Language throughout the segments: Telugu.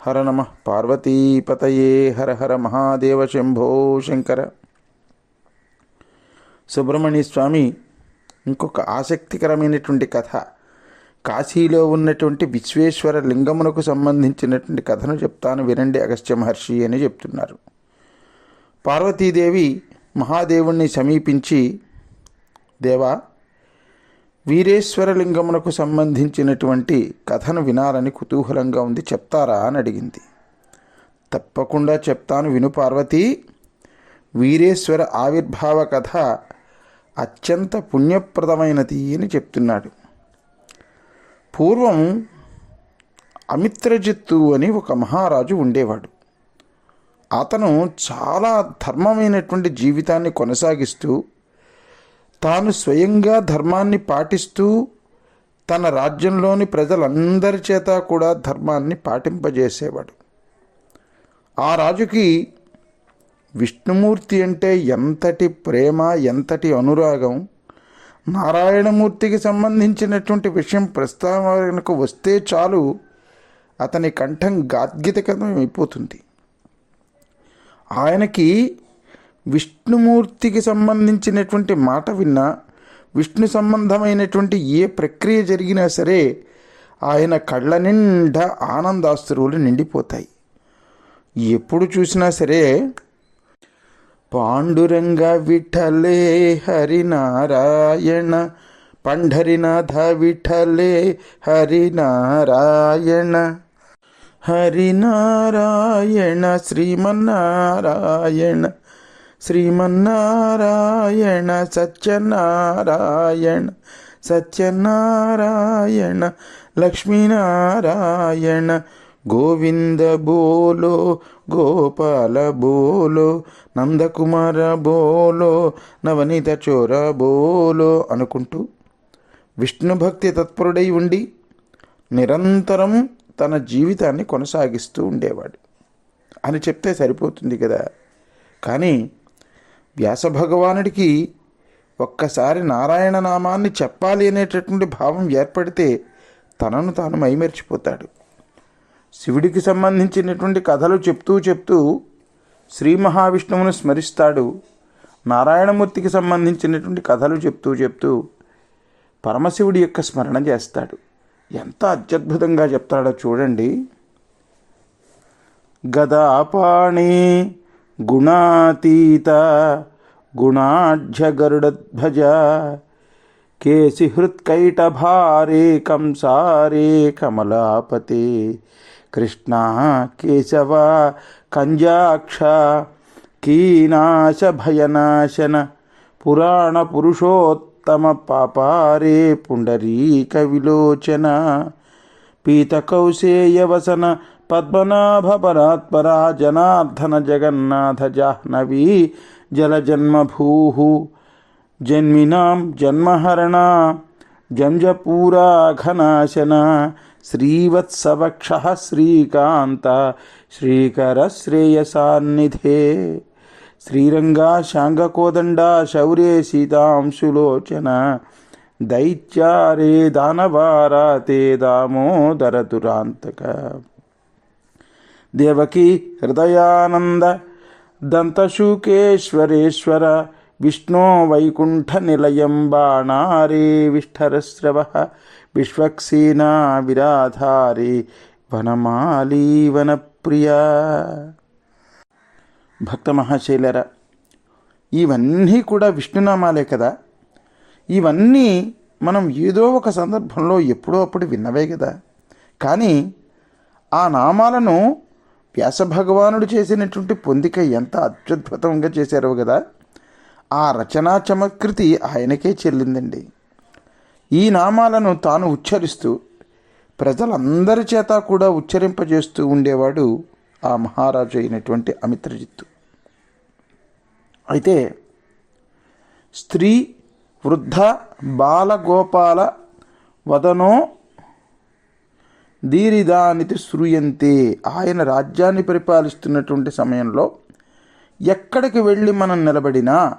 హర నమ. పార్వతీపతయే హర హర మహాదేవ శంభో శంకర. సుబ్రహ్మణ్య స్వామి ఇంకొక ఆసక్తికరమైనటువంటి కథ. కాశీలో ఉన్నటువంటి విశ్వేశ్వర లింగమునకు సంబంధించినటువంటి కథను చెప్తాను వినండి అగస్త్య మహర్షి అని చెప్తున్నారు. పార్వతీదేవి మహాదేవుణ్ణి సమీపించి దేవా వీరేశ్వర లింగమునకు సంబంధించినటువంటి కథను వినాలని కుతూహలంగా ఉంది చెప్తారా అని అడిగింది. తప్పకుండా చెప్తాను విను పార్వతి. వీరేశ్వర ఆవిర్భావ కథ అత్యంత పుణ్యప్రదమైనది అని చెప్తున్నాడు. పూర్వం అమిత్రజిత్తు అని ఒక మహారాజు ఉండేవాడు. అతను చాలా ధర్మమైనటువంటి జీవితాన్ని కొనసాగిస్తూ తాను స్వయంగా ధర్మాన్ని పాటిస్తూ తన రాజ్యంలోని ప్రజలందరి చేత కూడా ధర్మాన్ని పాటింపజేసేవాడు. ఆ రాజుకి విష్ణుమూర్తి అంటే ఎంతటి ప్రేమ ఎంతటి అనురాగం నారాయణమూర్తికి సంబంధించినటువంటి విషయం ప్రస్తావనకు వస్తే చాలు అతని కంఠం గాద్గితకమైపోతుంది. ఆయనకి విష్ణుమూర్తికి సంబంధించినటువంటి మాట విన్నా విష్ణు సంబంధమైనటువంటి ఏ ప్రక్రియ జరిగినా సరే ఆయన కళ్ళ నిండా ఆనందాశ్రువులు నిండిపోతాయి. ఎప్పుడు చూసినా సరే పాండురంగ విఠలే హరినారాయణ పండరినాథ విఠలే హరినారాయణ హరినారాయణ శ్రీమన్నారాయణ శ్రీమన్నారాయణ సత్యనారాయణ సత్యనారాయణ లక్ష్మీనారాయణ గోవింద బోలో గోపాల బోలో నందకుమార బోలో నవనీత చోర బోలో అనుకుంటూ విష్ణు భక్తి తత్పరుడై ఉండి నిరంతరం తన జీవితాన్ని కొనసాగిస్తూ ఉండేవాడు. అని చెప్తే సరిపోతుంది కదా. కానీ వ్యాస భగవానుడికి ఒక్కసారి నారాయణ నామాన్ని చెప్పాలి అనేటటువంటి భావం ఏర్పడితే తనను తాను మైమర్చిపోతాడు. శివుడికి సంబంధించినటువంటి కథలు చెప్తూ చెప్తూ శ్రీ మహావిష్ణువును స్మరిస్తాడు. నారాయణమూర్తికి సంబంధించినటువంటి కథలు చెప్తూ చెప్తూ పరమశివుడి యొక్క స్మరణ చేస్తాడు. ఎంత అత్యద్భుతంగా చెప్తాడో చూడండి. గదాపాణి గుణాతీత గుణాఢ్యగరుడధ్వజ కేశిహృత్కైటభారే కంసారే కమలాపతే కృష్ణ కేశవ కంజాక్ష కీనాశ భయనాశన పురాణ పురుషోత్తమ పాపారే పుండరీక విలోచన పీతకౌశేయవసన पद्मनाभ परात्परा जनार्दन जगन्नाथ जाह्नवी जलजन्मभूः जन्मिनां जन्महरणा जञ्जपूराघनाशना श्रीवत्सवक्षः श्रीकान्त श्रीकरश्रेयसान्निधे श्रीरंगा शाङ्गकोदण्डा शौर्ये सीतां सीतांशुलोचना दैत्यारे दानवारा ते दामोदरतुरान्तक దేవకీ హృదయానంద దంతశూకేశ్వరేశ్వర విష్ణో వైకుంఠ నిలయం బాణారే విష్ఠరస్రవ విశ్వక్సీనా విరాధారే వనమాలీ వనప్రియ. భక్త మహాశైలర ఇవన్నీ కూడా విష్ణునామాలే కదా. ఇవన్నీ మనం ఏదో ఒక సందర్భంలో ఎప్పుడో అప్పుడు విన్నవే కదా. కానీ ఆ నామాలను వ్యాస భగవానుడు చేసినటువంటి పొందిక ఎంత అత్యద్భుతంగా చేశారో కదా. ఆ రచనా చమత్కృతి ఆయనకే చెల్లిందండి. ఈ నామాలను తాను ఉచ్చరిస్తూ ప్రజలందరి చేత కూడా ఉచ్చరింపజేస్తూ ఉండేవాడు ఆ మహారాజు అయినటువంటి అమిత్రజిత్తు. అయితే స్త్రీ వృద్ధ బాలగోపాల వదనో దీరిదానితి శ్రూయంతే. ఆయన రాజ్యాన్ని పరిపాలిస్తున్నటువంటి సమయంలో ఎక్కడికి వెళ్ళి మనం నిలబడినా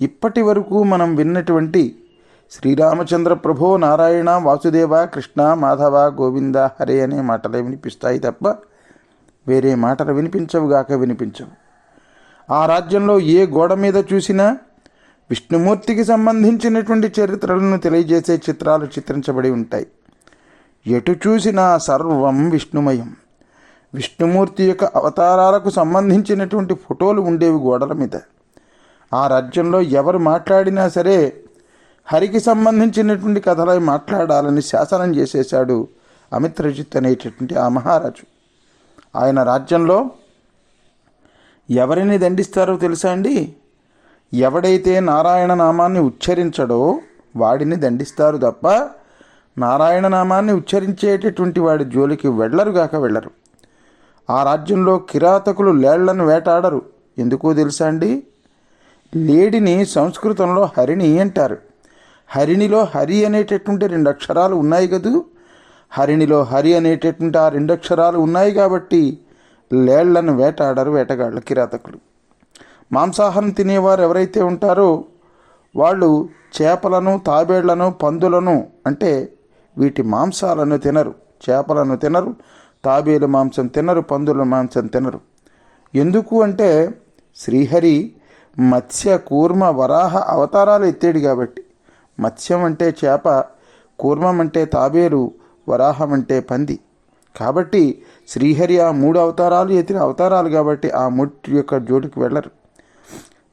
ఇప్పటి వరకు మనం విన్నటువంటి శ్రీరామచంద్ర ప్రభో నారాయణ వాసుదేవ కృష్ణ మాధవ గోవింద హరే అనే మాటలే వినిపిస్తాయి తప్ప వేరే మాటలు వినిపించవుగాక వినిపించవు. ఆ రాజ్యంలో ఏ గోడ మీద చూసినా విష్ణుమూర్తికి సంబంధించినటువంటి చరిత్రలను తెలియజేసే చిత్రాలు చిత్రించబడి ఉంటాయి. ఎటు చూసినా సర్వం విష్ణుమయం. విష్ణుమూర్తి యొక్క అవతారాలకు సంబంధించినటువంటి ఫోటోలు ఉండేవి గోడల మీద. ఆ రాజ్యంలో ఎవరు మాట్లాడినా సరే హరికి సంబంధించినటువంటి కథలై మాట్లాడాలని శాసనం చేసేశాడు అమిత్రజిత్ అనేటటువంటి ఆ మహారాజు. ఆయన రాజ్యంలో ఎవరిని దండిస్తారో తెలుసా అండి? ఎవడైతే నారాయణ నామాన్ని ఉచ్చరించడో వాడిని దండిస్తారు తప్ప నారాయణ నామాన్ని ఉచ్చరించేటటువంటి వాడి జోలికి వెళ్ళరుగాక వెళ్ళరు. ఆ రాజ్యంలో కిరాతకులు లేళ్ళను వేటాడరు. ఎందుకో తెలుసా అండి? లేడిని సంస్కృతంలో హరిణి అంటారు. హరిణిలో హరి అనేటటువంటి రెండు అక్షరాలు ఉన్నాయి కదూ? హరిణిలో హరి అనేటటువంటి ఆ రెండు అక్షరాలు ఉన్నాయి కాబట్టి లేళ్ళను వేటాడరు వేటగాళ్ళ కిరాతకులు. మాంసాహారం తినేవారు ఎవరైతే ఉంటారో వాళ్ళు చేపలను తాబేళ్ళను పందులను అంటే వీటి మాంసాలను తినరు చేపలను తినరు తాబేలు మాంసం తినరు పందుల మాంసం తినరు. ఎందుకు అంటే శ్రీహరి మత్స్య కూర్మ వరాహ అవతారాలు ఎత్తాడు కాబట్టి. మత్స్యం అంటే చేప కూర్మం అంటే తాబేలు వరాహం అంటే పంది. కాబట్టి శ్రీహరి ఆ మూడు అవతారాలు ఎత్తిన అవతారాలు కాబట్టి ఆ ముట్టి యొక్క జోటికి వెళ్ళరు.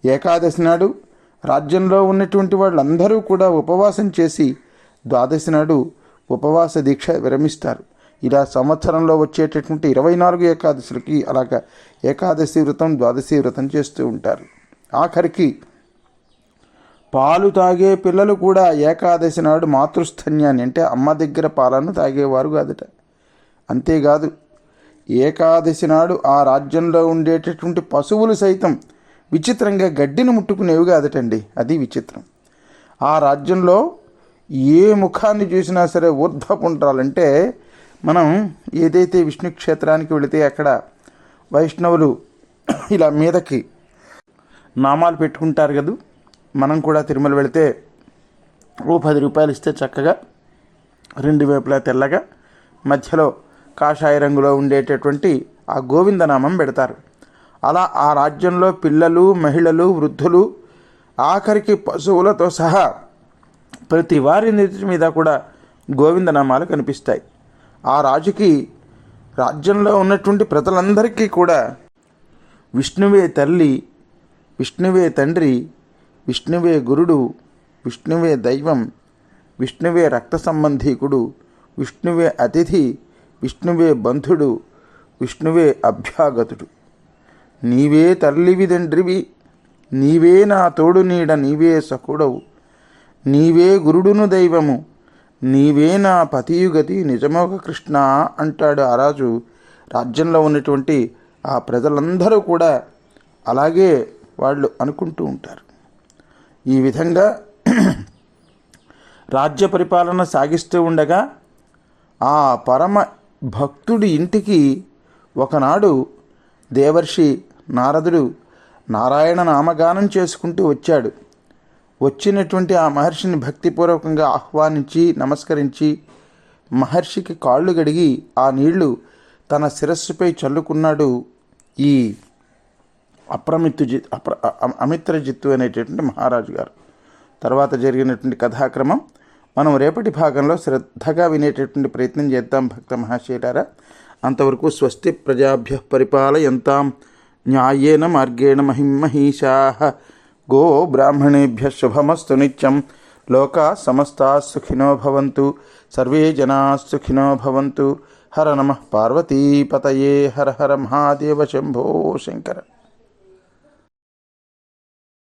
ఏకాదశి నాడు రాజ్యంలో ఉన్నటువంటి వాళ్ళందరూ కూడా ఉపవాసం చేసి ద్వాదశి నాడు ఉపవాస దీక్ష విరమిస్తారు. ఇలా సంవత్సరంలో వచ్చేటటువంటి ఇరవై నాలుగు ఏకాదశులకి అలాగ ఏకాదశి వ్రతం ద్వాదశి వ్రతం చేస్తూ ఉంటారు. ఆఖరికి పాలు తాగే పిల్లలు కూడా ఏకాదశి నాడు మాతృస్థన్యాన్ని అంటే అమ్మ దగ్గర పాలను తాగేవారు కాదట. అంతేకాదు ఏకాదశి నాడు ఆ రాజ్యంలో ఉండేటటువంటి పశువులు సైతం విచిత్రంగా గడ్డిని ముట్టుకునేవి కాదటండి. అది విచిత్రం. ఆ రాజ్యంలో ఏ ముఖాన్ని చూసినా సరే ఊర్ధ్వపుండ్రాలంటే మనం ఏదైతే విష్ణు క్షేత్రానికి వెళితే అక్కడ వైష్ణవులు ఇలా మీదకి నామాలు పెట్టుకుంటారు కదా మనం కూడా తిరుమల వెళితే ఓ పది రూపాయలు ఇస్తే చక్కగా రెండు వైపులా తెల్లగా మధ్యలో కాషాయ రంగులో ఉండేటటువంటి ఆ గోవిందనామం పెడతారు. అలా ఆ రాజ్యంలో పిల్లలు మహిళలు వృద్ధులు ఆఖరికి పశువులతో సహా ప్రతి వారి నెత్తి మీద కూడా గోవిందనామాలు కనిపిస్తాయి. ఆ రాజుకి రాజ్యంలో ఉన్నటువంటి ప్రజలందరికీ కూడా విష్ణువే తల్లి విష్ణువే తండ్రి విష్ణువే గురుడు విష్ణువే దైవం విష్ణువే రక్త సంబంధీకుడు విష్ణువే అతిథి విష్ణువే బంధుడు విష్ణువే అభ్యాగతుడు. నీవే తల్లివి తండ్రివి నీవే నా తోడు నీడ నీవే సకుడవు. నీవే గురుడును దైవము నీవే నా పతియుగతి నిజమొక కృష్ణ అంటాడు ఆ రాజు. రాజ్యంలో ఉన్నటువంటి ఆ ప్రజలందరూ కూడా అలాగే వాళ్ళు అనుకుంటూ ఉంటారు. ఈ విధంగా రాజ్య పరిపాలన సాగిస్తూ ఉండగా ఆ పరమ భక్తుడి ఇంటికి ఒకనాడు దేవర్షి నారదుడు నారాయణ నామగానం చేసుకుంటూ వచ్చాడు. వచ్చినటువంటి ఆ మహర్షిని భక్తిపూర్వకంగా ఆహ్వానించి నమస్కరించి మహర్షికి కాళ్ళు గడిగి ఆ నీళ్ళు తన శిరస్సుపై చల్లుకున్నాడు ఈ అప్రమిత్తు జి అప్ర అమిత్రజిత్తు అనేటటువంటి మహారాజు గారు. తర్వాత జరిగినటువంటి కథాక్రమం. మనం రేపటి భాగంలో శ్రద్ధగా వినేటటువంటి ప్రయత్నం చేద్దాం భక్త మహాశయులారా అంతవరకు స్వస్తి ప్రజాభ్య పరిపాలయంతాం. న్యాయేన మార్గేణ మహిమహీషా గో బ్రాహ్మణేభ్య శుభమస్తు నిత్యం. లోకా సమస్తా సుఖినో భవంతు. సర్వే జనా సుఖినో భవంతు. హర నమ పార్వతీపతయే హర హర మహాదేవ శంభో శంకర.